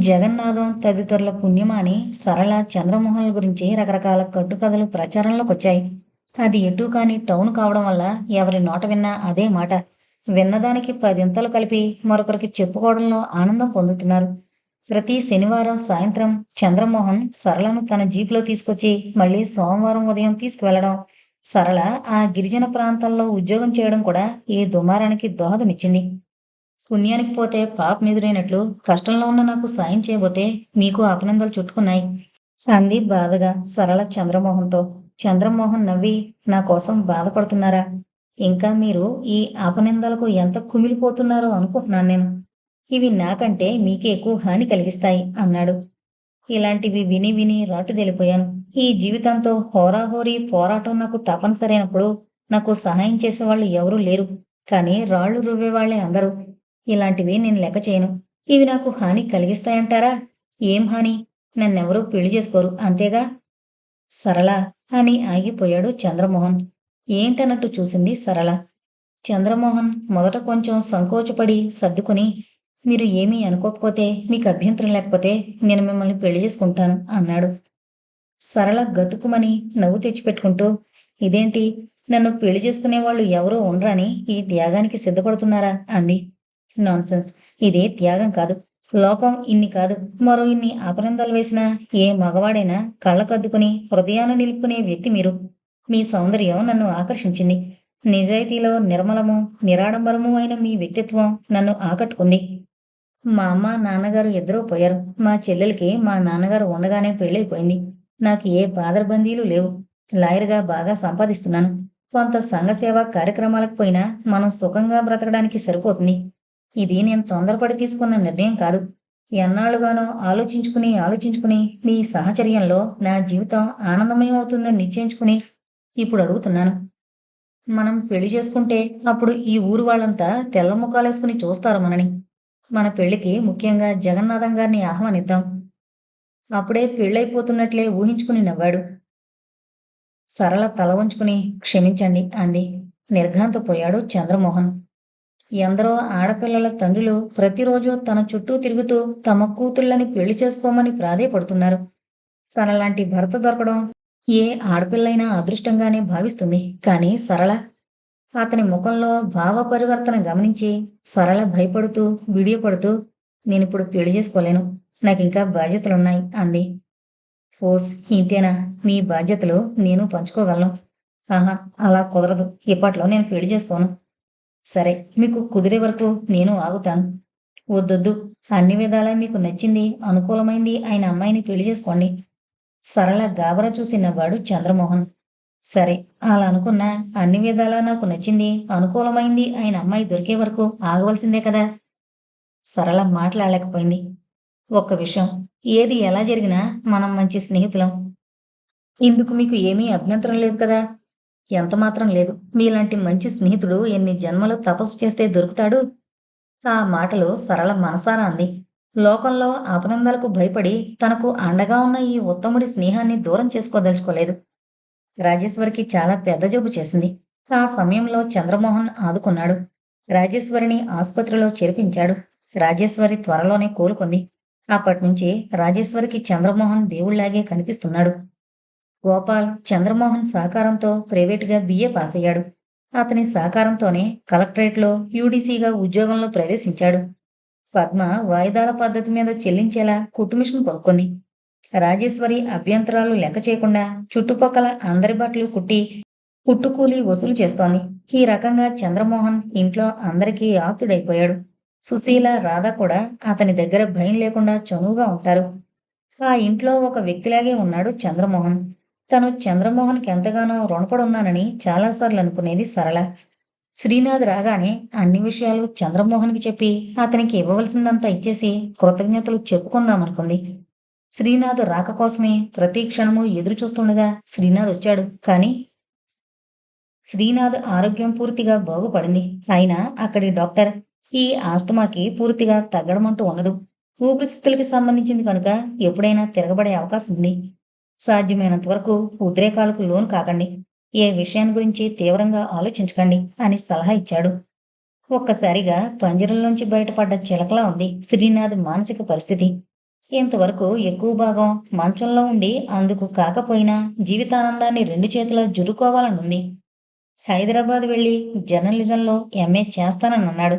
జగన్నాథం తదితరుల పుణ్యమాని సరళ చంద్రమోహన్ల గురించి రకరకాల కట్టుకథలు ప్రచారంలోకి వచ్చాయి అది ఎటు కాని టౌన్ కావడం వల్ల ఎవరి నోట విన్నా అదే మాట. విన్నదానికి పదింతలు కలిపి మరొకరికి చెప్పుకోవడంలో ఆనందం పొందుతున్నారు. ప్రతి శనివారం సాయంత్రం చంద్రమోహన్ సరళను తన జీపులో తీసుకొచ్చి మళ్ళీ సోమవారం ఉదయం తీసుకువెళ్ళడం సరళ ఆ గిరిజన ప్రాంతాల్లో ఉద్యోగం చేయడం కూడా ఈ దుమారానికి దోహదమిచ్చింది పుణ్యానికి పోతే పాపం ఎదురైనట్లు కష్టంలో ఉన్న నాకు సాయం చేయబోతే మీకు అభినందనలు చుట్టుకున్నాయి. అంది బాధగా సరళ చంద్రమోహన్తో చంద్రమోహన్ నవ్వి నా కోసం బాధపడుతున్నారా? ఇంకా మీరు ఈ అపనిందలకు ఎంత కుమిలిపోతున్నారో అనుకుంటున్నాను నేను. ఇవి నాకంటే మీకే ఎక్కువ హాని కలిగిస్తాయి అన్నాడు. ఇలాంటివి విని విని రాటుదెలిపోయాను ఈ జీవితంతో హోరాహోరీ పోరాటం నాకు తప్పనిసరైనప్పుడు నాకు సహాయం చేసేవాళ్ళు ఎవరూ లేరు. కానీ రాళ్ళు రువ్వేవాళ్ళే అందరూ. ఇలాంటివి నేను లెక్క చేయను. ఇవి నాకు హాని కలిగిస్తాయంటారా? ఏం హాని? నన్నెవరూ పెళ్ళి చేసుకోరు అంతేగా? సరళ అని ఆగిపోయాడు చంద్రమోహన్. ఏంటన్నట్టు చూసింది సరళ. చంద్రమోహన్ మొదట కొంచెం సంకోచపడి సర్దుకుని మీరు ఏమీ అనుకోకపోతే మీకు అభ్యంతరం లేకపోతే నేను మిమ్మల్ని పెళ్ళి చేసుకుంటాను అన్నాడు. సరళ గతుకుమని నవ్వు తెచ్చిపెట్టుకుంటూ ఇదేంటి? నన్ను పెళ్ళి చేసుకునే వాళ్ళు ఎవరో ఉండరని ఈ త్యాగానికి సిద్ధపడుతున్నారా? అంది. నాన్సెన్స్ ఇదే త్యాగం కాదు. లోకం ఇన్ని కాదు. మరో ఇన్ని అపనందాలు వేసినా ఏ మగవాడైనా కళ్ళకద్దుకుని హృదయాన్ని నిలుపుకునే వ్యక్తి మీరు. మీ సౌందర్యం నన్ను ఆకర్షించింది. నిజాయితీలో నిర్మలము నిరాడంబరము అయిన మీ వ్యక్తిత్వం నన్ను ఆకట్టుకుంది. మా అమ్మ నాన్నగారు ఇద్దరూ పోయారు. మా చెల్లెలకి మా నాన్నగారు ఉండగానే పెళ్ళైపోయింది. నాకు ఏ బాదరబందీలు లేవు. లాయర్గా బాగా సంపాదిస్తున్నాను. కొంత సంఘసేవ కార్యక్రమాలకు పోయినా మనం సుఖంగా బ్రతకడానికి సరిపోతుంది. ఇది నేను తొందరపడి తీసుకున్న నిర్ణయం కాదు. ఎన్నాళ్ళుగానో ఆలోచించుకుని ఆలోచించుకుని మీ సహచర్యంలో నా జీవితం ఆనందమయం అవుతుందని నిశ్చయించుకుని ఇప్పుడు అడుగుతున్నాను. మనం పెళ్ళి చేసుకుంటే అప్పుడు ఈ ఊరు వాళ్ళంతా తెల్ల ముఖాలేసుకుని చూస్తారు మనని. మన పెళ్ళికి ముఖ్యంగా జగన్నాథం గారిని ఆహ్వానిద్దాం. అప్పుడే పెళ్ళైపోతున్నట్లే ఊహించుకుని నవ్వాడు. సరళ తల వంచుకుని క్షమించండి అంది. నిర్ఘాంతపోయాడు చంద్రమోహన్. ఎందరో ఆడపిల్లల తండ్రులు ప్రతిరోజు తన చుట్టూ తిరుగుతూ తమ కూతుళ్ళని పెళ్ళి చేసుకోమని ప్రాధేయపడుతున్నారు. తనలాంటి భర్త దొరకడం ఏ ఆడపిల్లైనా అదృష్టంగానే భావిస్తుంది. కానీ సరళ అతని ముఖంలో భావ పరివర్తన గమనించి సరళ భయపడుతూ విడియపడుతూ నేనిప్పుడు పెళ్ళి చేసుకోలేను. నాకింకా బాధ్యతలున్నాయి అంది. ఓస్ ఇంతేనా? మీ బాధ్యతలు నేను పంచుకోగలను. ఆహా అలా కుదరదు. ఇప్పట్లో నేను పెళ్ళి చేసుకోను. సరే మీకు కుదిరే వరకు నేను ఆగుతాను. వద్దొద్దు. అన్ని విధాలా మీకు నచ్చింది అనుకూలమైంది ఆయన అమ్మాయిని పెళ్ళి చేసుకోండి. సరళ గాబరా చూసి నవ్వాడు చంద్రమోహన్. సరే అలా అనుకున్నా అన్ని విధాలా నాకు నచ్చింది అనుకూలమైంది ఆయన అమ్మాయి దొరికే వరకు ఆగవలసిందే కదా. సరళ మాట్లాడలేకపోయింది. ఒక్క విషయం ఏది ఎలా జరిగినా మనం మంచి స్నేహితులం. ఇందుకు మీకు ఏమీ అభ్యంతరం లేదు కదా. ఎంతమాత్రం లేదు. మీలాంటి మంచి స్నేహితుడు ఎన్ని జన్మలు తపస్సు చేస్తే దొరుకుతాడు? ఆ మాటలు సరళ మనసారా అంది. లోకంలో అపనందాలకు భయపడి తనకు అండగా ఉన్న ఈ ఉత్తముడి స్నేహాన్ని దూరం చేసుకోదలుచుకోలేదు. రాజేశ్వరికి చాలా పెద్ద జబ్బు చేసింది. ఆ సమయంలో చంద్రమోహన్ ఆదుకున్నాడు. రాజేశ్వరిని ఆసుపత్రిలో చేర్పించాడు. రాజేశ్వరి త్వరలోనే కోలుకుంది. అప్పటినుంచి రాజేశ్వరికి చంద్రమోహన్ దేవుళ్ళాగే కనిపిస్తున్నాడు. గోపాల్ చంద్రమోహన్ సహకారంతో ప్రైవేటుగా బిఏ పాస్ అయ్యాడు అతని సహకారంతోనే కలెక్టరేట్లో యూడీసీగా ఉద్యోగంలో ప్రవేశించాడు. పద్మ వాయిదాల పద్ధతి మీద చెల్లించేలా కుట్టుమిషన్ కొనుక్కుంది. రాజేశ్వరి అభ్యంతరాలు లెక్క చేయకుండా చుట్టుపక్కల అందరి బట్టలు కుట్టి కుట్టుకూలి వసూలు చేస్తోంది. ఈ రకంగా చంద్రమోహన్ ఇంట్లో అందరికీ ఆప్తుడైపోయాడు. సుశీల రాధ కూడా అతని దగ్గర భయం లేకుండా చనువుగా ఉంటారు. ఆ ఇంట్లో ఒక వ్యక్తిలాగే ఉన్నాడు చంద్రమోహన్. తను చంద్రమోహన్కి ఎంతగానో రుణపడున్నానని చాలాసార్లు అనుకునేది సరళ. శ్రీనాథ్ రాగానే అన్ని విషయాలు చంద్రమోహన్కి చెప్పి అతనికి ఇవ్వవలసిందంతా ఇచ్చేసి కృతజ్ఞతలు చెప్పుకుందామనుకుంది శ్రీనాథ్ రాక కోసమే ప్రతి క్షణము ఎదురు చూస్తుండగా శ్రీనాథ్ వచ్చాడు. కానీ శ్రీనాథ్ ఆరోగ్యం పూర్తిగా బాగుపడింది. అయినా అక్కడి డాక్టర్ ఈ ఆస్తమాకి పూర్తిగా తగ్గడమంటూ ఉండదు. ఊపిరితిత్తులకి సంబంధించింది కనుక ఎప్పుడైనా తిరగబడే అవకాశం ఉంది. సాధ్యమైనంత వరకు ఉద్రేకాలకు లోను కాకండి. ఏ విషయాన్ని గురించి తీవ్రంగా ఆలోచించకండి అని సలహా ఇచ్చాడు. ఒక్కసారిగా పంజరంలోంచి బయటపడ్డ చిలకలా ఉంది శ్రీనాథ్ మానసిక పరిస్థితి. ఇంతవరకు ఎక్కువ భాగం మంచంలో ఉండి అందుకు కాకపోయినా జీవితానందాన్ని రెండు చేతిలో జురుకోవాలనుంది. హైదరాబాద్ వెళ్ళి జర్నలిజంలో ఎంఏ చేస్తానని అన్నాడు.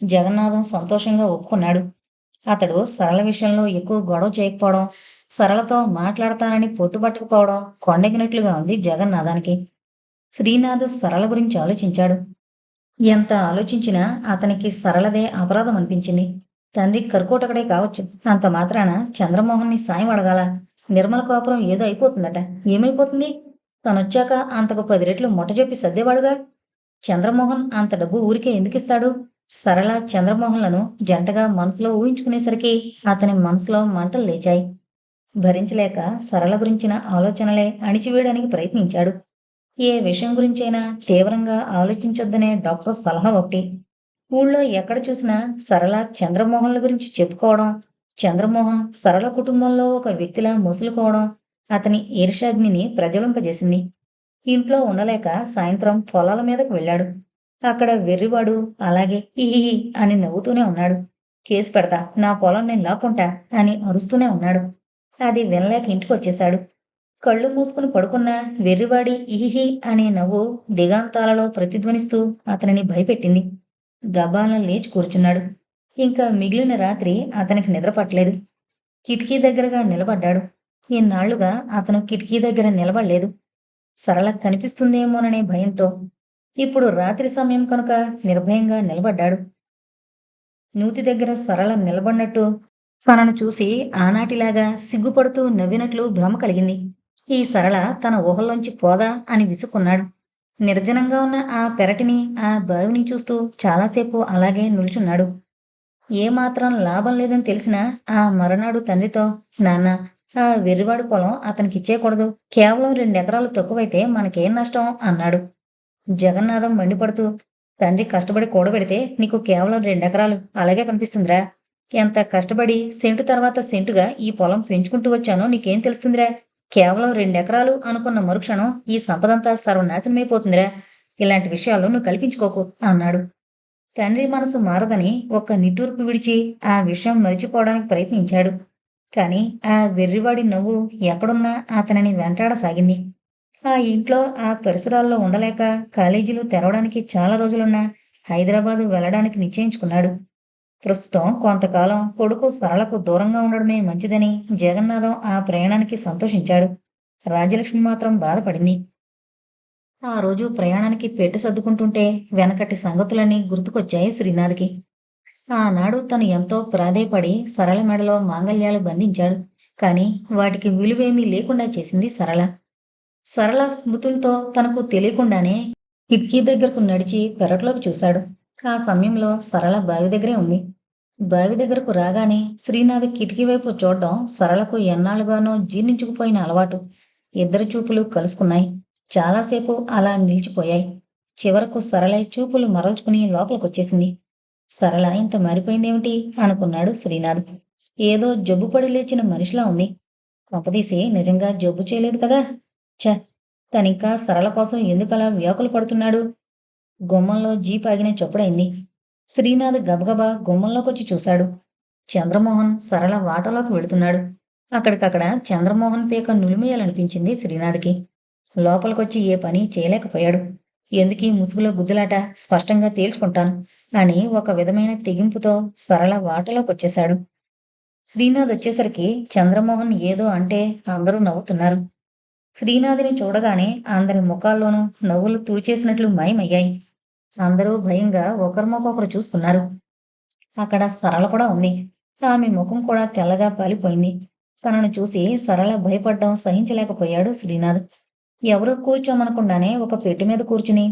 జగన్నాథం సంతోషంగా ఒప్పుకున్నాడు. అతడు సరళ విషయంలో ఎక్కువ గొడవ చేయకపోవడం సరళతో మాట్లాడతానని పొట్టుబట్టకపోవడం కొండెగినట్లుగా ఉంది జగన్నాథానికి. శ్రీనాథ్ సరళ గురించి ఆలోచించాడు. ఎంత ఆలోచించినా అతనికి సరళదే అపరాధం అనిపించింది. తండ్రి కర్కోటకడే కావచ్చు. అంత మాత్రాన చంద్రమోహన్ని సాయం అడగాల. నిర్మల కాపురం ఏదో అయిపోతుందట. ఏమైపోతుంది? తనొచ్చాక అంతకు పది రెట్లు మొట్ట చెప్పి సర్దేవాడుగా? చంద్రమోహన్ అంత డబ్బు ఊరికే ఎందుకిస్తాడు? సరళ చంద్రమోహన్లను జంటగా మనసులో ఊహించుకునేసరికి అతని మనసులో మంటలు లేచాయి. భరించలేక సరళ గురించిన ఆలోచనలే అణిచివేయడానికి ప్రయత్నించాడు. ఏ విషయం గురించైనా తీవ్రంగా ఆలోచించొద్దనే డాక్టర్ సలహా ఒకటి. ఊళ్ళో ఎక్కడ చూసినా సరళ చంద్రమోహన్ల గురించి చెప్పుకోవడం చంద్రమోహన్ సరళ కుటుంబంలో ఒక వ్యక్తిలా ముసులుకోవడం అతని ఈర్షాగ్నిని ప్రజ్వలింపజేసింది. ఇంట్లో ఉండలేక సాయంత్రం పొలాల మీదకు వెళ్ళాడు. అక్కడ వెర్రివాడు అలాగే ఈ అని నవ్వుతూనే ఉన్నాడు. కేసు పెడతా నా పొలం నేను లాక్కుంటా అని అరుస్తూనే ఉన్నాడు. అది వినలేక ఇంటికి వచ్చేశాడు కళ్ళు మూసుకుని పడుకున్న వెర్రివాడి ఇహిహి అనే నవ్వు దిగాంతాలలో ప్రతిధ్వనిస్తూ అతనిని భయపెట్టింది. గబాలను లేచి కూర్చున్నాడు. ఇంకా మిగిలిన రాత్రి అతనికి నిద్ర పట్టలేదు కిటికీ దగ్గరగా నిలబడ్డాడు. ఇన్నాళ్ళుగా అతను కిటికీ దగ్గర నిలబడలేదు. సరళ కనిపిస్తుందేమోననే భయంతో ఇప్పుడు రాత్రి సమయం కనుక నిర్భయంగా నిలబడ్డాడు. నూతి దగ్గర సరళ నిలబడినట్టు తనను చూసి ఆనాటిలాగా సిగ్గుపడుతూ నవ్వినట్లు భ్రమ కలిగింది. ఈ సరళ తన ఊహల్లోంచి పోదా అని విసుక్కున్నాడు. నిర్జనంగా ఉన్న ఆ పెరటిని ఆ బావిని చూస్తూ చాలాసేపు అలాగే నిల్చున్నాడు. ఏమాత్రం లాభం లేదని తెలిసినా ఆ మరనాడు తండ్రితో నాన్న ఆ వెర్రివాడు పొలం అతనికిచ్చేయకూడదు కేవలం రెండెకరాలు తక్కువైతే మనకేం నష్టం? అన్నాడు. జగన్నాథం మండిపడుతూ తండ్రి కష్టపడి కూడబెడితే నీకు కేవలం రెండెకరాలు. అలాగే కనిపిస్తుందిరా. ఎంత కష్టపడి సెంటు తర్వాత సెంటుగా ఈ పొలం పెంచుకుంటూ వచ్చానో నీకేం తెలుస్తుందిరా? కేవలం రెండెకరాలు అనుకున్న మరుక్షణం ఈ సంపదంతా సర్వనాశనమైపోతుందిరా ఇలాంటి విషయాలు నువ్వు కల్పించుకోకు అన్నాడు. తండ్రి మనసు మారదని ఒక్క నిట్టూర్పు విడిచి ఆ విషయం మరిచిపోవడానికి ప్రయత్నించాడు. కాని ఆ వెర్రివాడి నవ్వు ఎక్కడున్నా అతనిని వెంటాడసాగింది. ఆ ఇంట్లో ఆ పరిసరాల్లో ఉండలేక కాలేజీలు తెరవడానికి చాలా రోజులున్నా హైదరాబాదు వెళ్ళడానికి నిశ్చయించుకున్నాడు. ప్రస్తుతం కొంతకాలం కొడుకు సరళకు దూరంగా ఉండడమే మంచిదని జగన్నాథం ఆ ప్రయాణానికి సంతోషించాడు. రాజలక్ష్మి మాత్రం బాధపడింది. ఆ రోజు ప్రయాణానికి పెట్టు సర్దుకుంటుంటే వెనకటి సంగతులన్నీ గుర్తుకొచ్చాయి శ్రీనాథ్కి. ఆనాడు తను ఎంతో ప్రాధేయపడి సరళ మెడలో మాంగల్యాలు బంధించాడు. కాని వాటికి విలువేమీ లేకుండా చేసింది సరళ. సరళ స్మృతులతో తనకు తెలియకుండానే కిటికీ దగ్గరకు నడిచి పెరట్లోకి చూశాడు. ఆ సమయంలో సరళ బావి దగ్గరే ఉంది. బావి దగ్గరకు రాగానే శ్రీనాథ్ కిటికీ వైపు చూడడం సరళకు ఎన్నాళ్ళుగానో జీర్ణించుకుపోయిన అలవాటు. ఇద్దరు చూపులు కలుసుకున్నాయి. చాలాసేపు అలా నిలిచిపోయాయి. చివరకు సరళ చూపులు మరల్చుకుని లోపలికొచ్చేసింది. సరళ ఇంత మారిపోయిందేమిటి అనుకున్నాడు శ్రీనాథ్. ఏదో జబ్బు పడి లేచిన మనిషిలా ఉంది. కొంపదీసి నిజంగా జబ్బు చేయలేదు కదా? ఛ తనింకా సరళ కోసం ఎందుకలా వ్యాకులు పడుతున్నాడు? గుమ్మంలో జీప్ ఆగిన చొప్పుడైంది. శ్రీనాథ్ గబగబా గుమ్మంలోకొచ్చి చూశాడు. చంద్రమోహన్ సరళ వాటలోకి వెళుతున్నాడు. అక్కడికక్కడ చంద్రమోహన్ పీక నులిమేయాలనిపించింది శ్రీనాథ్కి. లోపలికొచ్చి ఏ పని చేయలేకపోయాడు. ఎందుకీ ముసుగులో గుద్దులాట? స్పష్టంగా తేల్చుకుంటాను. అని ఒక విధమైన తెగింపుతో సరళ వాటలోకొచ్చేశాడు. శ్రీనాథ్ వచ్చేసరికి చంద్రమోహన్ ఏదో అంటే అందరూ నవ్వుతున్నారు. శ్రీనాథిని చూడగానే అందరి ముఖాల్లోనూ నవ్వులు తుడిచేసినట్లు మాయమయ్యాయి. అందరూ భయంగా ఒకరిమొకొకరు చూసుకున్నారు. అక్కడ సరళ కూడా ఉంది. ఆమె ముఖం కూడా తెల్లగా పాలిపోయింది. తనను చూసి సరళ భయపడ్డం సహించలేకపోయాడు శ్రీనాథ్. ఎవరూ కూర్చోమనకుండానే ఒక పెట్టు మీద కూర్చుని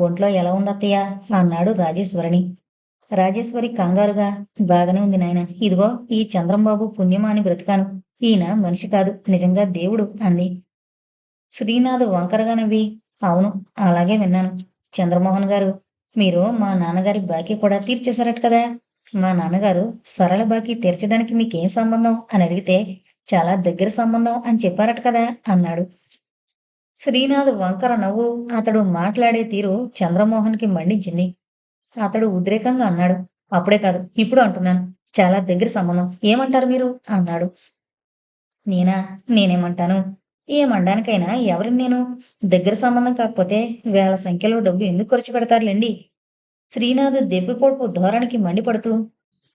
ఒంట్లో ఎలా ఉందత్తయ్య? అన్నాడు రాజేశ్వరిని. రాజేశ్వరి కంగారుగా బాగానే ఉంది నాయన. ఇదిగో ఈ చంద్రంబాబు పుణ్యమా అని బ్రతికాను. ఈయన మనిషి కాదు. నిజంగా దేవుడు అంది. శ్రీనాథ్ వంకరగా నవ్వి అవును అలాగే విన్నాను. చంద్రమోహన్ గారు మీరు మా నాన్నగారి బాకీ కూడా తీర్చేశారట కదా. మా నాన్నగారు సరళ బాకీ తీర్చడానికి మీకేం సంబంధం? అని అడిగితే చాలా దగ్గర సంబంధం అని చెప్పారట కదా అన్నాడు. శ్రీనాథ్ వంకర నవ్వు అతడు మాట్లాడే తీరు చంద్రమోహన్కి మండించింది. అతడు ఉద్రేకంగా అన్నాడు అప్పుడే కాదు ఇప్పుడు అంటున్నాను. చాలా దగ్గర సంబంధం. ఏమంటారు మీరు? అన్నాడు. నేనా? నేనేమంటాను? ఏ మండానికైనా ఎవరిని నేను దగ్గర సంబంధం కాకపోతే వేల సంఖ్యలో డబ్బు ఎందుకు ఖర్చు పెడతారులేండి? శ్రీనాథ్ దెబ్బిపోటు ధోరణికి మండిపడుతూ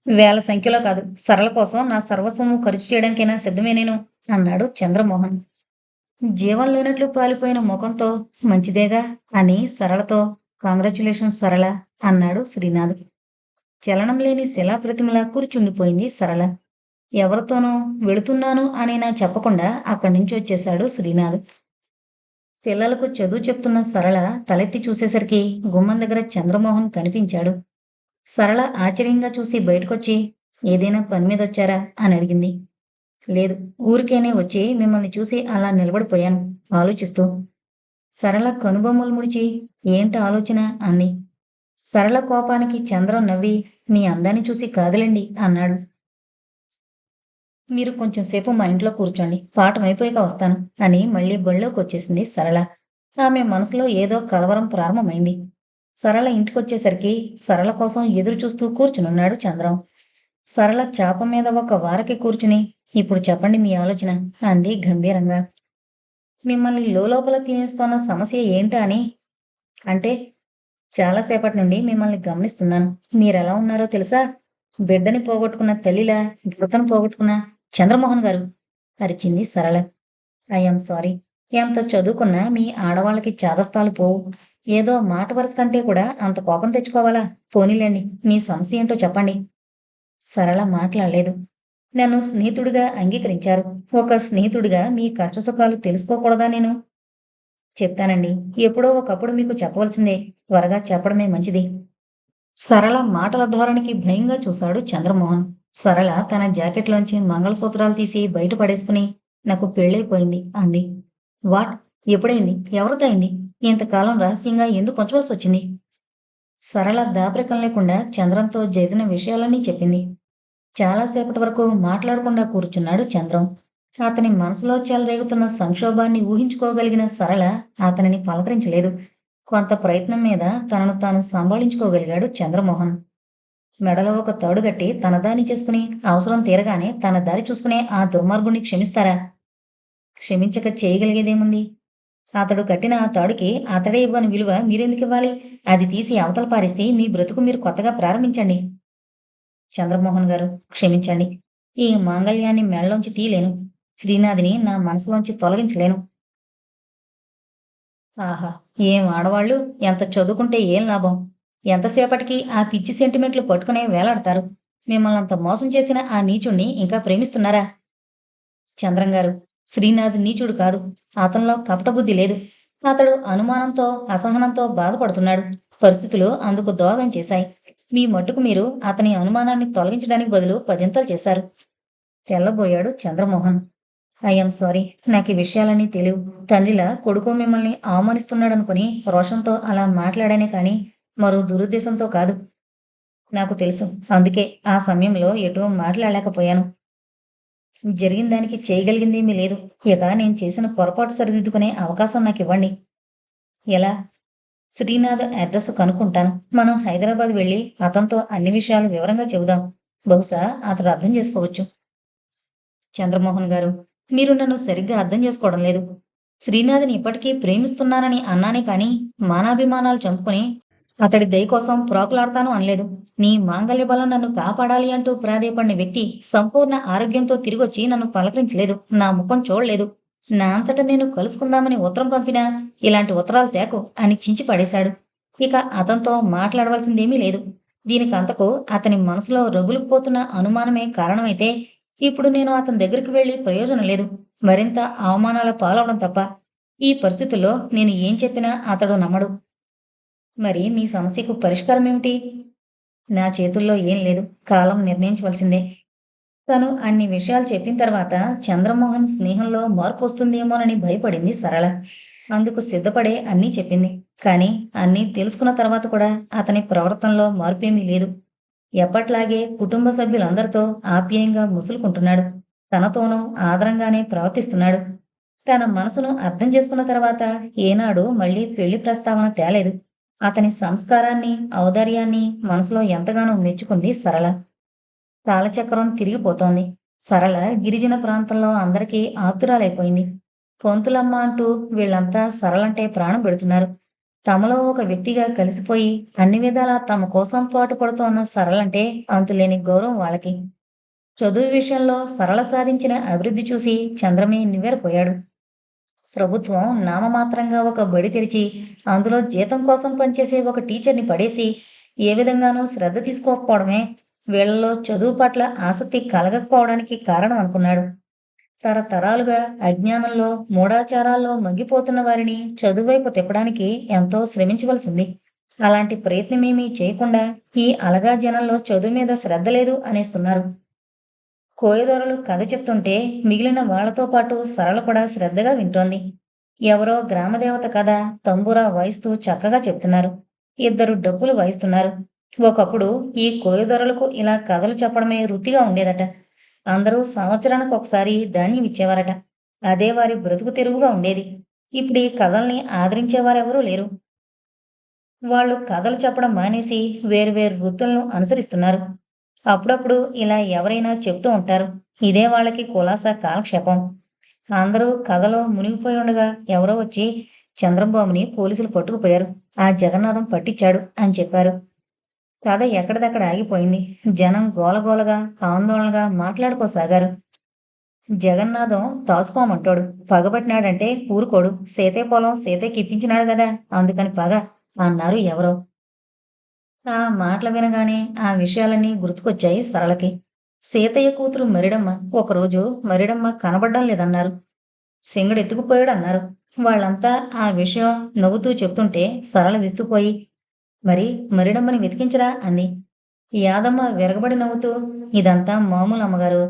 వేల సంఖ్యలో కాదు సరళ కోసం నా సర్వస్వము ఖర్చు చేయడానికైనా సిద్ధమే నేను అన్నాడు చంద్రమోహన్. జీవం లేనట్లు పాలిపోయిన ముఖంతో మంచిదేగా అని సరళతో కాంగ్రాచులేషన్ సరళ అన్నాడు శ్రీనాథ్. చలనం లేని శిలాప్రతిమలా కూర్చుండిపోయింది సరళ. ఎవరితోనో వెళుతున్నాను అని నా చెప్పకుండా అక్కడి నుంచి వచ్చేశాడు శ్రీనాథ్. పిల్లలకు చదువు చెప్తున్న సరళ తలెత్తి చూసేసరికి గుమ్మం దగ్గర చంద్రమోహన్ కనిపించాడు. సరళ ఆశ్చర్యంగా చూసి బయటకొచ్చి ఏదైనా పని మీద వచ్చారా? అని అడిగింది. లేదు ఊరికేనే వచ్చి మిమ్మల్ని చూసి అలా నిలబడిపోయాను ఆలోచిస్తూ. సరళ కనుబొమ్మలు ముడిచి ఏంటి ఆలోచన? అంది. సరళ కోపానికి చంద్రం నవ్వి మీ అందాన్ని చూసి కాదులండి అన్నాడు. మీరు కొంచెం సేపు మా ఇంట్లో కూర్చోండి. పాఠం అయిపోయాక వస్తాను. అని మళ్ళీ బళ్ళోకి వచ్చేసింది సరళ. ఆమె మనసులో ఏదో కలవరం ప్రారంభమైంది. సరళ ఇంటికొచ్చేసరికి సరళ కోసం ఎదురు చూస్తూ కూర్చునున్నాడు చంద్రం. సరళ చాప మీద ఒక వారకి కూర్చుని ఇప్పుడు చెప్పండి మీ ఆలోచన అంది గంభీరంగా. మిమ్మల్ని లోపల తినేస్తున్న సమస్య ఏంటా అని? అంటే చాలాసేపటి నుండి మిమ్మల్ని గమనిస్తున్నాను. మీరెలా ఉన్నారో తెలుసా? బిడ్డని పోగొట్టుకున్న తల్లిలా భర్తను పోగొట్టుకున్న చంద్రమోహన్ గారు. అరిచింది సరళ. ఐఎమ్ సారీ ఎంత చదువుకున్నా మీ ఆడవాళ్ళకి చాదస్తాలు పోవు. ఏదో మాట వరుస కంటే కూడా అంత కోపం తెచ్చుకోవాలా? పోనీలేండి. మీ సమస్య ఏంటో చెప్పండి. సరళ మాట్లాడలేదు. నన్ను స్నేహితుడిగా అంగీకరించారు. ఒక స్నేహితుడిగా మీ కష్ట సుఖాలు తెలుసుకోకూడదా నేను? చెప్తానండి. ఎప్పుడో ఒకప్పుడు మీకు చెప్పవలసిందే. త్వరగా చెప్పడమే మంచిది. సరళ మాటల ధోరణికి భయంగా చూశాడు చంద్రమోహన్. సరళ తన జాకెట్లోంచి మంగళసూత్రాలు తీసి బయట పడేసుకుని నాకు పెళ్ళైపోయింది అంది. వాట్? ఎప్పుడైంది? ఎవరితో అయింది ఇంతకాలం రహస్యంగా ఎందుకు ఉంచవలసి వచ్చింది సరళ దాపరికం లేకుండా చంద్రంతో జరిగిన విషయాలన్నీ చెప్పింది. చాలాసేపటి వరకు మాట్లాడకుండా కూర్చున్నాడు చంద్రం. అతని మనసులో చెలరేగుతున్న సంక్షోభాన్ని ఊహించుకోగలిగిన సరళ అతనిని పలకరించలేదు. కొంత ప్రయత్నం మీద తనను తాను సంభాళించుకోగలిగాడు చంద్రమోహన్. మెడలో ఒక తాడు కట్టి తన దారి చేసుకుని అవసరం తీరగానే తన దారి చూసుకునే ఆ దుర్మార్గుణ్ణి క్షమిస్తారా? క్షమించక చేయగలిగేదేముంది? అతడు కట్టిన ఆ తాడుకి అతడే ఇవ్వని విలువ మీరెందుకు ఇవ్వాలి? అది తీసి అవతల పారిస్తే మీ బ్రతుకు మీరు కొత్తగా ప్రారంభించండి. చంద్రమోహన్ గారు క్షమించండి. ఈ మాంగళ్యాన్ని మెడలోంచి తీయలేను. శ్రీనాథిని నా మనసులోంచి తొలగించలేను. ఆహా ఏం ఆడవాళ్ళు? ఎంత చదువుకుంటే ఏం లాభం? ఎంతసేపటికి ఆ పిచ్చి సెంటిమెంట్లు పట్టుకునే వేలాడతారు? మిమ్మల్ని అంత మోసం చేసిన ఆ నీచుణ్ణి ఇంకా ప్రేమిస్తున్నారా? చంద్రం గారు శ్రీనాథ్ నీచుడు కాదు. అతనిలో కపటబుద్ధి లేదు. అతడు అనుమానంతో అసహనంతో బాధపడుతున్నాడు. పరిస్థితులు అందుకు దోహదం చేశాయి. మీ మట్టుకు మీరు అతని అనుమానాన్ని తొలగించడానికి బదులు పదింతలు చేశారు. తెల్లబోయాడు చంద్రమోహన్. I'm sorry. నాకు ఈ విషయాలన్నీ తెలియవు. తండ్రిలా కొడుకు మిమ్మల్ని అవమానిస్తున్నాడనుకుని రోషంతో అలా మాట్లాడానే కానీ మరో దురుద్దేశంతో కాదు. నాకు తెలుసు. అందుకే ఆ సమయంలో ఎటూ మాట్లాడలేకపోయాను. జరిగిన దానికి చేయగలిగిందేమీ లేదు. ఇక నేను చేసిన పొరపాటు సరిదిద్దుకునే అవకాశం నాకు ఇవ్వండి ఎలా? శ్రీనాథ్ అడ్రస్ కనుక్కుంటాను. మనం హైదరాబాద్ వెళ్ళి అతనితో అన్ని విషయాలు వివరంగా చెబుదాం. బహుశా అతడు అర్థం చేసుకోవచ్చు. చంద్రమోహన్ గారు మీరు నన్ను సరిగ్గా అర్థం చేసుకోవడం లేదు. శ్రీనాథ్ని ఇప్పటికీ ప్రేమిస్తున్నానని అన్నానే కానీ మానాభిమానాలు చంపుకుని అతడి దయ కోసం ప్రాకులాడతాను అనలేదు. నీ మాంగళ్య బలం నన్ను కాపాడాలి అంటూ ప్రాధేయపడిన వ్యక్తి సంపూర్ణ ఆరోగ్యంతో తిరిగొచ్చి నన్ను పలకరించలేదు. నా ముఖం చూడలేదు. నా అంతట నేను కలుసుకుందామని ఉత్తరం పంపినా ఇలాంటి ఉత్తరాలు తేకు అని చించి పడేశాడు. ఇక అతనితో మాట్లాడవలసిందేమీ లేదు. దీనికి అంతకు అతని మనసులో రగులుకుపోతున్న అనుమానమే కారణమైతే ఇప్పుడు నేను అతని దగ్గరికి వెళ్ళి ప్రయోజనం లేదు. మరింత అవమానాల పాలవడం తప్ప ఈ పరిస్థితుల్లో నేను ఏం చెప్పినా అతడు నమ్మడు. మరి మీ సమస్యకు పరిష్కారం ఏమిటి? నా చేతుల్లో ఏం లేదు. కాలం నిర్ణయించవలసిందే. తను అన్ని విషయాలు చెప్పిన తర్వాత చంద్రమోహన్ స్నేహంలో మార్పు వస్తుందేమోనని భయపడింది సరళ. అందుకు సిద్ధపడే అన్నీ చెప్పింది. కానీ అన్నీ తెలుసుకున్న తర్వాత కూడా అతని ప్రవర్తనలో మార్పేమీ లేదు. ఎప్పట్లాగే కుటుంబ సభ్యులందరితో ఆప్యాయంగా ముసులుకుంటున్నాడు. తనతోనూ ఆదరంగానే ప్రవర్తిస్తున్నాడు. తన మనసును అర్థం చేసుకున్న తర్వాత ఏనాడు మళ్ళీ పెళ్ళి ప్రస్తావన తేలేదు. అతని సంస్కారాన్ని ఔదార్యాన్ని మనసులో ఎంతగానో మెచ్చుకుంది సరళ. కాలచక్రం తిరిగిపోతోంది. సరళ గిరిజన ప్రాంతంలో అందరికీ ఆప్తురాలైపోయింది. పొంతులమ్మ అంటూ వీళ్ళంతా సరళంటే ప్రాణం పెడుతున్నారు. తమలో ఒక వ్యక్తిగా కలిసిపోయి అన్ని విధాలా తమ కోసం పాటు పడుతోన్న సరళంటే అంతులేని గౌరవం వాళ్ళకి. చదువు విషయంలో సరళ సాధించిన అభివృద్ధి చూసి చంద్రమే నివ్వెరపోయాడు. ప్రభుత్వం నామమాత్రంగా ఒక బడి తెరిచి అందులో జీతం కోసం పనిచేసే ఒక టీచర్ని పడేసి ఏ విధంగానూ శ్రద్ధ తీసుకోకపోవడమే వీళ్ళలో చదువు పట్ల ఆసక్తి కలగకపోవడానికి కారణం అనుకున్నాడు. తరతరాలుగా అజ్ఞానంలో మూఢాచారాల్లో మగ్గిపోతున్న వారిని చదువువైపు తిప్పడానికి ఎంతో శ్రమించవలసింది. అలాంటి ప్రయత్నమేమీ చేయకుండా ఈ అలగా జనంలో చదువు మీద శ్రద్ధ లేదు అనేస్తున్నారు. కోయదొరలు కథ చెప్తుంటే మిగిలిన వాళ్ళతో పాటు సరళ కూడా శ్రద్ధగా వింటోంది. ఎవరో గ్రామదేవత కథ తంబురా వాయిస్తూ చక్కగా చెప్తున్నారు. ఇద్దరు డబ్బులు వాయిస్తున్నారు. ఒకప్పుడు ఈ కోయదొరలకు ఇలా కథలు చెప్పడమే వృత్తిగా ఉండేదట. అందరూ సంవత్సరానికి ఒకసారి ధాన్యం ఇచ్చేవారట. అదే వారి బ్రతుకు తెరువుగా ఉండేది. ఇప్పుడు ఈ కథల్ని ఆదరించేవారెవరూ లేరు. వాళ్ళు కథలు చెప్పడం మానేసి వేరువేరు వృత్తులను అనుసరిస్తున్నారు. అప్పుడప్పుడు ఇలా ఎవరైనా చెబుతూ ఉంటారు ఇదే వాళ్ళకి కులాస కాలక్షేపం. అందరూ కథలో మునిగిపోయి ఉండగా ఎవరో వచ్చి చంద్రంబాబుని పోలీసులు పట్టుకుపోయారు. ఆ జగన్నాథం పట్టించాడు అని చెప్పారు. కథ ఎక్కడిదక్కడ ఆగిపోయింది. జనం గోలగోలగా ఆందోళనగా మాట్లాడుకోసాగారు. జగన్నాథం తాసుపోమంటాడు పగబట్టినాడంటే ఊరుకోడు. సీతే పొలం సీతకి ఇప్పించినాడు కదా అందుకని పగ అన్నారు ఎవరో. ఆ మాటలు వినగానే ఆ విషయాలన్నీ గుర్తుకొచ్చాయి సరళకి. సీతయ్య కూతురు మరిడమ్మ ఒకరోజు మరిడమ్మ కనబడ్డం లేదన్నారు. సింగడు ఎత్తుకుపోయాడు అన్నారు వాళ్ళంతా ఆ విషయం నవ్వుతూ చెప్తుంటే సరళ విస్తుపోయి మరి మరిడమ్మని వెతికించరా? అంది. యాదమ్మ విరగబడి నవ్వుతూ ఇదంతా మామూలు అమ్మగారు.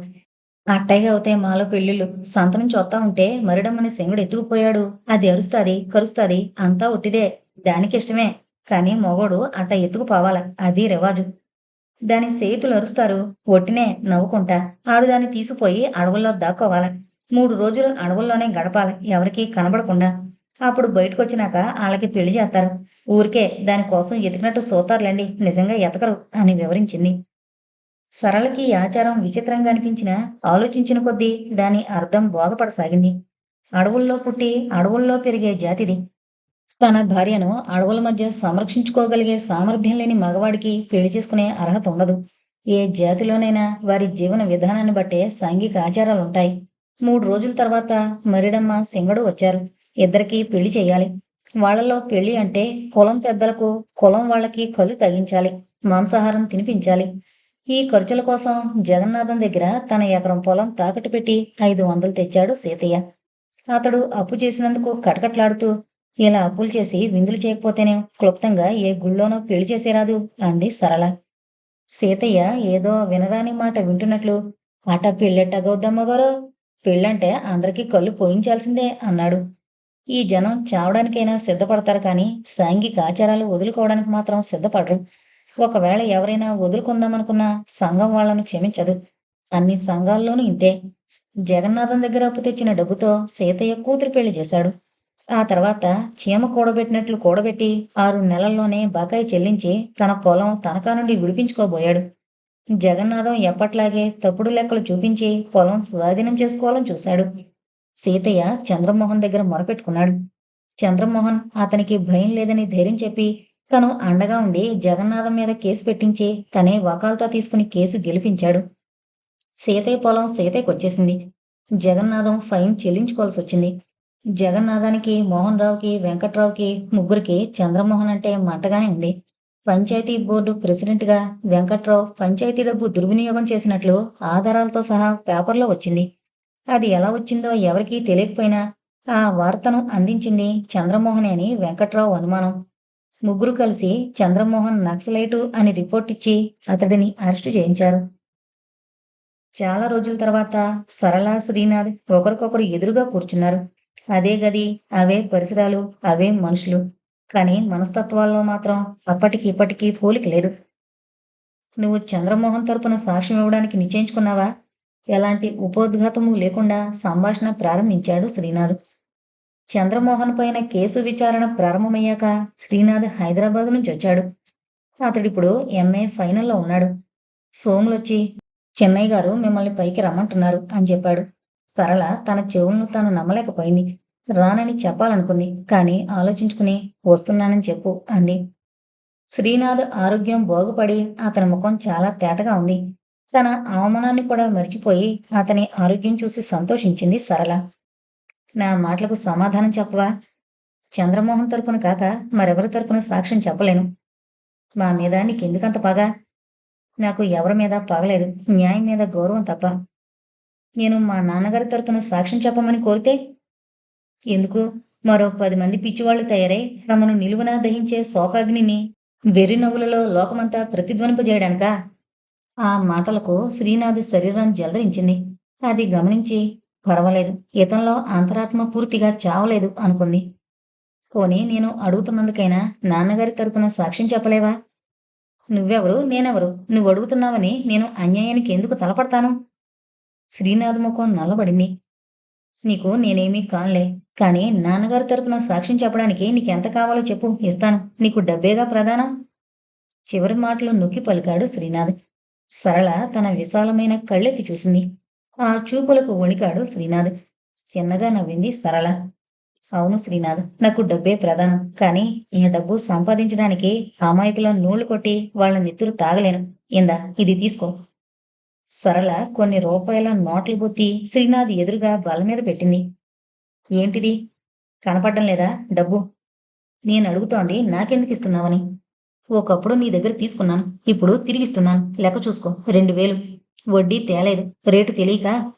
అట్టయ్య అవుతే మాలో పెళ్ళిళ్ళు. సంత నుంచి వస్తా ఉంటే మరిడమ్మని సింగడు ఎత్తుకుపోయాడు. అది అరుస్తాది కరుస్తాది అంతా ఒట్టిదే. దానికి ఇష్టమే. కానీ మొగోడు అట్ట ఎత్తుకుపోవాల. అది రివాజు. దాని సేతులు అరుస్తారు. ఒట్టినే నవ్వుకుంటా. ఆడు దాన్ని తీసుకుపోయి అడవుల్లో దాక్కోవాల. మూడు రోజులు అడవుల్లోనే గడపాలి. ఎవరికీ కనబడకుండా. అప్పుడు బయటకొచ్చినాక వాళ్ళకి పెళ్ళి చేస్తారు. ఊరికే దానికోసం ఎతికినట్టు సోతారులేండి. నిజంగా ఎతకరు అని వివరించింది. సరళకి ఆచారం విచిత్రంగా అనిపించినా ఆలోచించిన కొద్దీ దాని అర్థం బోధపడసాగింది. అడవుల్లో పుట్టి అడవుల్లో పెరిగే జాతిది. తన భార్యను అడవుల మధ్య సంరక్షించుకోగలిగే సామర్థ్యం లేని మగవాడికి పెళ్ళి చేసుకునే అర్హత ఉండదు. ఏ జాతిలోనైనా వారి జీవన విధానాన్ని బట్టే సాంఘిక ఆచారాలుంటాయి. మూడు రోజుల తర్వాత మరిడమ్మ సింగడు వచ్చారు. ఇద్దరికీ పెళ్ళి చేయాలి. వాళ్ళలో పెళ్ళి అంటే కులం పెద్దలకు కులం వాళ్ళకి కళ్ళు తగ్గించాలి. మాంసాహారం తినిపించాలి. ఈ ఖర్చుల కోసం జగన్నాథం దగ్గర తన ఎకరం పొలం తాకట్టు పెట్టి ఐదు వందలు తెచ్చాడు సీతయ్య. అతడు అప్పు చేసినందుకు కటకట్లాడుతూ ఇలా అప్పులు చేసి విందులు చేయకపోతేనే క్లుప్తంగా ఏ గుళ్ళోనో పెళ్ళి చేసేరాదు అంది సరళ. సీతయ్య ఏదో వినరాని మాట వింటున్నట్లు అట పెళ్ళెట్టగవుద్దమ్మగారో పెళ్ళంటే అందరికీ కళ్ళు పోయించాల్సిందే అన్నాడు. ఈ జనం చావడానికైనా సిద్ధపడతారు కానీ సాంఘిక ఆచారాలు వదులుకోవడానికి మాత్రం సిద్ధపడరు. ఒకవేళ ఎవరైనా వదులుకుందామనుకున్నా సంఘం వాళ్ళను క్షమించదు. అన్ని సంఘాల్లోనూ ఇంతే. జగన్నాథం దగ్గర అప్పు తెచ్చిన డబ్బుతో సీతయ్య కూతురు పెళ్ళి చేశాడు. ఆ తర్వాత చీమ కూడబెట్టినట్లు కూడబెట్టి ఆరు నెలల్లోనే బకాయి చెల్లించి తన పొలం తనఖా నుండి విడిపించుకోబోయాడు. జగన్నాథం ఎప్పట్లాగే తప్పుడు లెక్కలు చూపించి పొలం స్వాధీనం చేసుకోవాలని చూశాడు. సీతయ్య చంద్రమోహన్ దగ్గర మొరపెట్టుకున్నాడు. చంద్రమోహన్ అతనికి భయం లేదని ధైర్యం చెప్పి తను అండగా ఉండి జగన్నాథం మీద కేసు పెట్టించి తనే వకాల్తా తీసుకుని కేసు గెలిపించాడు. సీతయ్య పొలం సీతయ్యకొచ్చేసింది. జగన్నాథం ఫైన్ చెల్లించుకోవాల్సి వచ్చింది జగన్నాథానికి మోహన్ రావుకి వెంకట్రావుకి ముగ్గురికి చంద్రమోహన్ అంటే మంటగానే ఉంది. పంచాయతీ బోర్డు ప్రెసిడెంట్గా వెంకట్రావు పంచాయతీ డబ్బు దుర్వినియోగం చేసినట్లు ఆధారాలతో సహా పేపర్లో వచ్చింది. అది ఎలా వచ్చిందో ఎవరికీ తెలియకపోయినా ఆ వార్తను అందించింది చంద్రమోహనే అని వెంకట్రావు అనుమానం. ముగ్గురు కలిసి చంద్రమోహన్ నక్సలైటు అని రిపోర్ట్ ఇచ్చి అతడిని అరెస్టు చేయించారు. చాలా రోజుల తర్వాత సరళ శ్రీనాథ్ ఒకరికొకరు ఎదురుగా కూర్చున్నారు. అదే గది అవే పరిసరాలు అవే మనుషులు. కానీ మనస్తత్వాల్లో మాత్రం అప్పటికి ఇప్పటికీ పోలిక లేదు. నువ్వు చంద్రమోహన్ తరపున సాక్ష్యం ఇవ్వడానికి నిశ్చయించుకున్నావా? ఎలాంటి ఉపోద్ఘాతము లేకుండా సంభాషణ ప్రారంభించాడు శ్రీనాథ్. చంద్రమోహన్ పైన కేసు విచారణ ప్రారంభమయ్యాక శ్రీనాథ్ హైదరాబాద్ నుంచి వచ్చాడు. అతడిప్పుడు ఎంఏ ఫైనల్లో ఉన్నాడు. సోములొచ్చి చెన్నయ్య గారు మిమ్మల్ని పైకి రమ్మంటున్నారు అని చెప్పాడు. సరళ తన చెవులను తాను నమ్మలేకపోయింది. రానని చెప్పాలనుకుంది. కానీ ఆలోచించుకుని వస్తున్నానని చెప్పు అంది. శ్రీనాథ్ ఆరోగ్యం బాగుపడి అతని ముఖం చాలా తేటగా ఉంది. తన అవమానాన్ని కూడా మర్చిపోయి అతని ఆరోగ్యం చూసి సంతోషించింది సరళ. నా మాటలకు సమాధానం చెప్పవా? చంద్రమోహన్ తరపున కాక మరెవరి తరపున సాక్ష్యం చెప్పలేను. మా మీద నీకెందుకంత పగ? నాకు ఎవరి మీద పగలేదు. న్యాయం మీద గౌరవం తప్ప. నేను మా నాన్నగారి తరపున సాక్ష్యం చెప్పమని కోరితే? ఎందుకు? మరో పది మంది పిచ్చివాళ్ళు తయారై తమను నిలువున దహించే శోకాగ్నిని వెర్రి నవ్వులలో లోకమంతా ప్రతిధ్వనింపజేయడానికా? ఆ మాటలకు శ్రీనాథ్ శరీరం జలదరించింది. అది గమనించి పర్వాలేదు ఇతంలో అంతరాత్మ పూర్తిగా చావలేదు అనుకుంది. పోనీ నేను అడుగుతున్నందుకైనా నాన్నగారి తరపున సాక్ష్యం చెప్పలేవా? నువ్వెవరు? నేనెవరు? నువ్వు అడుగుతున్నావని నేను అన్యాయానికి ఎందుకు తలపడతాను? శ్రీనాథ్ ముఖం నల్లబడింది. నీకు నేనేమీ కానులే కానీ నాన్నగారి తరపున సాక్ష్యం చెప్పడానికి నీకెంత కావాలో చెప్పు ఇస్తాను. నీకు డబ్బేగా ప్రధానం? చివరి మాటలు నొక్కి పలికాడు శ్రీనాథ్. సరళ తన విశాలమైన కళ్ళెత్తి చూసింది. ఆ చూపులకు వణికాడు శ్రీనాథ్. చిన్నగా నవ్వింది సరళ. అవును శ్రీనాథ్ నాకు డబ్బే ప్రధానం కానీ ఈ డబ్బు సంపాదించడానికి అమాయకుల నూళ్ళు కొట్టి వాళ్ళ నెత్తురు తాగలేను. ఇందా ఇది తీసుకో. సరళ కొన్ని రూపాయల నోట్లు బొత్తి శ్రీనాథ్ ఎదురుగా బల్ల మీద పెట్టింది. ఏంటిది? కనపడడం లేదా? డబ్బు. నేను అడుగుతోంది నాకెందుకు ఇస్తున్నావని? ఒకప్పుడు నీ దగ్గర తీసుకున్నాను ఇప్పుడు తిరిగిస్తున్నాను. లెక్క చూసుకో. రెండు వేలు. వడ్డీ తేలేదు. రేటు తెలియక?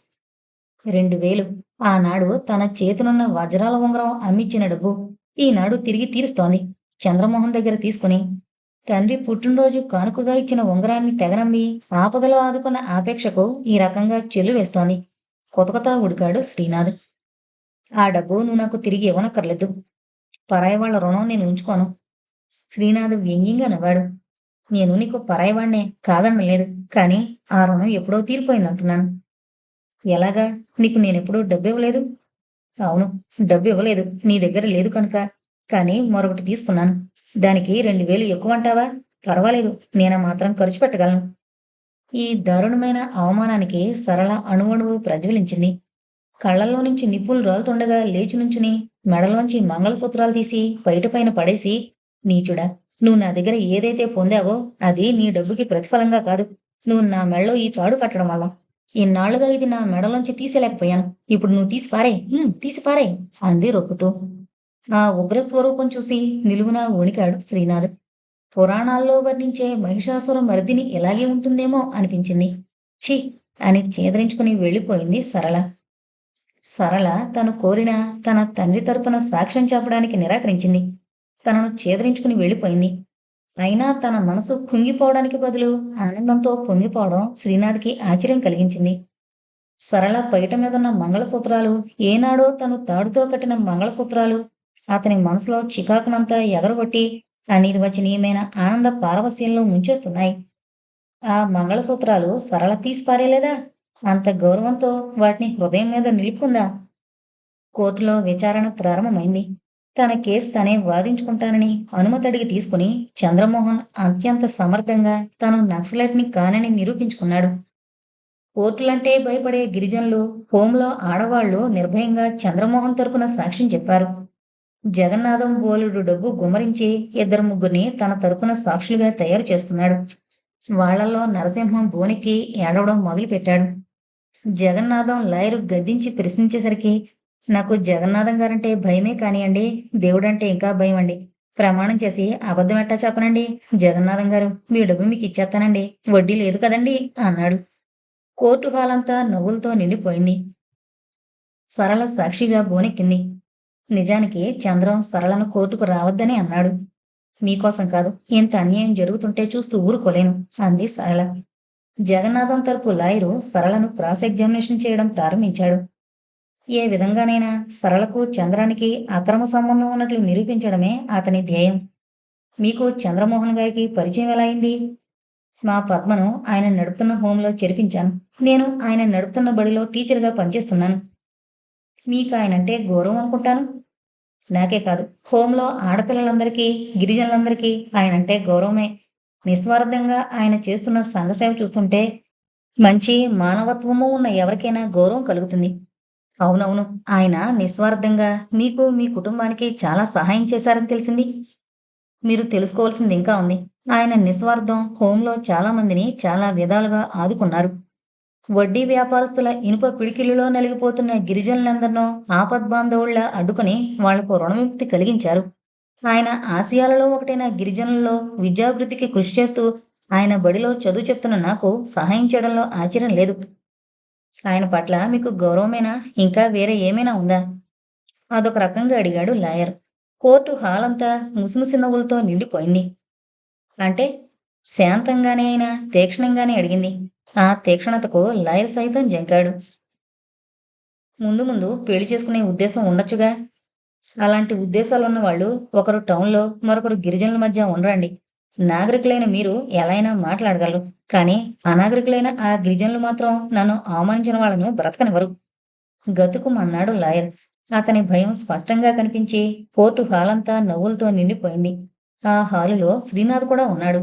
రెండు వేలు. ఆనాడు తన చేతినున్న వజ్రాల ఉంగరం అమ్మిచ్చిన డబ్బు. ఈనాడు తిరిగి తీరుస్తోంది. చంద్రమోహన్ దగ్గర తీసుకుని తండ్రి పుట్టినరోజు కానుకగా ఇచ్చిన ఉంగరాన్ని తెగనమ్మి ఆపదలో ఆదుకున్న ఆపేక్షకు ఈ రకంగా చెల్లు వేస్తోంది. కొత్త కొత్త ఉడికాడు శ్రీనాథ్. ఆ డబ్బు నువ్వు నాకు తిరిగి ఇవ్వనక్కర్లేదు. పరాయి వాళ్ళ రుణం నేను ఉంచుకోను. శ్రీనాథ్ వ్యంగ్యంగా నవ్వాడు. నేను నీకు పరాయివాణ్ణే కాదనలేదు కానీ ఆ రుణం ఎప్పుడో తీరిపోయిందంటున్నాను. ఎలాగా? నీకు నేనెప్పుడూ డబ్బు ఇవ్వలేదు అవును డబ్బు ఇవ్వలేదు నీ దగ్గర లేదు కనుక. కానీ మరొకటి తీసుకున్నాను. దానికి రెండు వేలు ఎక్కువ అంటావా పర్వాలేదు నేను మాత్రం ఖర్చు పెట్టగలను. ఈ దారుణమైన అవమానానికి సరళ అణువణువు ప్రజ్వలించింది. కళ్ళల్లో నుంచి నిప్పులు రాలుతుండగా లేచి నుంచుని మెడలోంచి మంగళసూత్రాలు తీసి బయటపైన పడేసి నీచుడా నువ్వు నా దగ్గర ఏదైతే పొందావో అది నీ డబ్బుకి ప్రతిఫలంగా కాదు. నువ్వు నా మెడలో ఈ తాడు కట్టడం వల్ల. ఇన్నాళ్ళుగా ఇది నా మెడలోంచి తీసేలేకపోయాను ఇప్పుడు నువ్వు తీసి పారే తీసి పారే అంది రొప్పుతూ. ఆ ఉగ్ర స్వరూపం చూసి నిలువున వణికాడు శ్రీనాథ్. పురాణాల్లో వర్ణించే మహిషాసుర మర్దిని ఇలాగే ఉంటుందేమో అనిపించింది. ఛీ! అని చేదరించుకుని వెళ్ళిపోయింది సరళ. సరళ తను కోరిన తన తండ్రి తరపున సాక్ష్యం చెప్పడానికి నిరాకరించింది. తనను చేదరించుకుని వెళ్ళిపోయింది. అయినా తన మనసు కుంగిపోవడానికి బదులు ఆనందంతో పొంగిపోవడం శ్రీనాథ్కి ఆశ్చర్యం కలిగించింది. సరళ పైట మీదున్న మంగళసూత్రాలు ఏనాడో తను తాడుతో కట్టిన మంగళసూత్రాలు అతని మనసులో చికాకునంతా ఎగరగొట్టి అనిర్వచనీయమైన ఆనంద పారవస్యంలో ముంచేస్తున్నాయి. ఆ మంగళసూత్రాలు సరళ తీసిపారేలేదా అంత గౌరవంతో వాటిని హృదయం మీద నిలుపుకుందా? కోర్టులో విచారణ ప్రారంభమైంది. తన కేసు తనే వాదించుకుంటానని అనుమతి అడిగి తీసుకుని చంద్రమోహన్ అత్యంత సమర్థంగా తను నక్సలైట్ని కానని నిరూపించుకున్నాడు. కోర్టులంటే భయపడే గిరిజనులు హోంలో ఆడవాళ్ళు నిర్భయంగా చంద్రమోహన్ తరపున సాక్ష్యం చెప్పారు. జగన్నాథం బోలుడు డబ్బు గుమరించి ఇద్దరు ముగ్గురిని తన తరపున సాక్షులుగా తయారు చేసుకున్నాడు వాళ్ళలో నరసింహం బోనికి ఏడవడం మొదలుపెట్టాడు. జగన్నాథం లాయరు గద్దించి ప్రశ్నించేసరికి నాకు జగన్నాథం గారంటే భయమే కానియండి దేవుడంటే ఇంకా భయం అండి ప్రమాణం చేసి అబద్ధం ఎట్టా చెప్పనండి? జగన్నాథం గారు మీ డబ్బు మీకు ఇచ్చేస్తానండి వడ్డీ లేదు కదండి అన్నాడు. కోర్టు హాల్ అంతా నవ్వులతో నిండిపోయింది. సరళ సాక్షిగా బోనెక్కింది. నిజానికి చంద్రం సరళను కోర్టుకు రావద్దని అన్నాడు. మీకోసం కాదు ఇంత అన్యాయం జరుగుతుంటే చూస్తూ ఊరుకోలేను అంది సరళ. జగన్నాథం తరపు లాయరు సరళను క్రాస్ ఎగ్జామినేషన్ చేయడం ప్రారంభించాడు. ఏ విధంగానైనా సరళకు చంద్రానికి అక్రమ సంబంధం ఉన్నట్లు నిరూపించడమే అతని ధ్యేయం. మీకు చంద్రమోహన్ గారికి పరిచయం ఎలా అయింది? మా పద్మను ఆయన నడుపుతున్న హోంలో చేర్పించాను. నేను ఆయన నడుపుతున్న బడిలో టీచర్గా పనిచేస్తున్నాను. మీకు ఆయనంటే గౌరవం అనుకుంటాను? నాకే కాదు. హోంలో ఆడపిల్లలందరికీ గిరిజనులందరికీ ఆయనంటే గౌరవమే. నిస్వార్థంగా ఆయన చేస్తున్న సంఘసేవ చూస్తుంటే మంచి మానవత్వము ఉన్న ఎవరికైనా గౌరవం కలుగుతుంది. అవునవును ఆయన నిస్వార్థంగా మీకు మీ కుటుంబానికి చాలా సహాయం చేశారని తెలిసింది. మీరు తెలుసుకోవాల్సింది ఇంకా ఉంది. ఆయన నిస్వార్థం హోంలో చాలా మందిని చాలా విధాలుగా ఆదుకున్నారు. వడ్డీ వ్యాపారస్తుల ఇనుప పిడికిలిలో నలిగిపోతున్న గిరిజనులందరినో ఆపద్బాంధవుళ్ళా అడ్డుకుని వాళ్ళకు రుణవిముక్తి కలిగించారు. ఆయన ఆసియాలలో ఒకటైన గిరిజనుల్లో విద్యాభివృద్ధికి కృషి చేస్తూ ఆయన బడిలో చదువు చెప్తున్న నాకు సహాయం చేయడంలో ఆశ్చర్యం లేదు. ఆయన పట్ల మీకు గౌరవమేనా? ఇంకా వేరే ఏమైనా ఉందా? అదొక రకంగా అడిగాడు లాయర్. కోర్టు హాల్ అంతా ముసిముసి నవ్వులతో నిండిపోయింది. అంటే శాంతంగానే అయినా తీక్షణంగానే అడిగింది. ఆ తీక్షణతకు లాయర్ సైతం జంకాడు. ముందు ముందు పెళ్ళి చేసుకునే ఉద్దేశం ఉండొచ్చుగా. అలాంటి ఉద్దేశాలున్న వాళ్ళు ఒకరు టౌన్లో మరొకరు గిరిజనుల మధ్య ఉండరండి. నాగరికులైన మీరు ఎలా అయినా మాట్లాడగలరు. కానీ అనాగరికులైన ఆ గిరిజనులు మాత్రం నన్ను అవమానించిన వాళ్ళను బ్రతకనివ్వరు. గతుకుమన్నాడు లాయర్. అతని భయం స్పష్టంగా కనిపించి కోర్టు హాల్ అంతా నవ్వులతో నిండిపోయింది. ఆ హాలులో శ్రీనాథ్ కూడా ఉన్నాడు.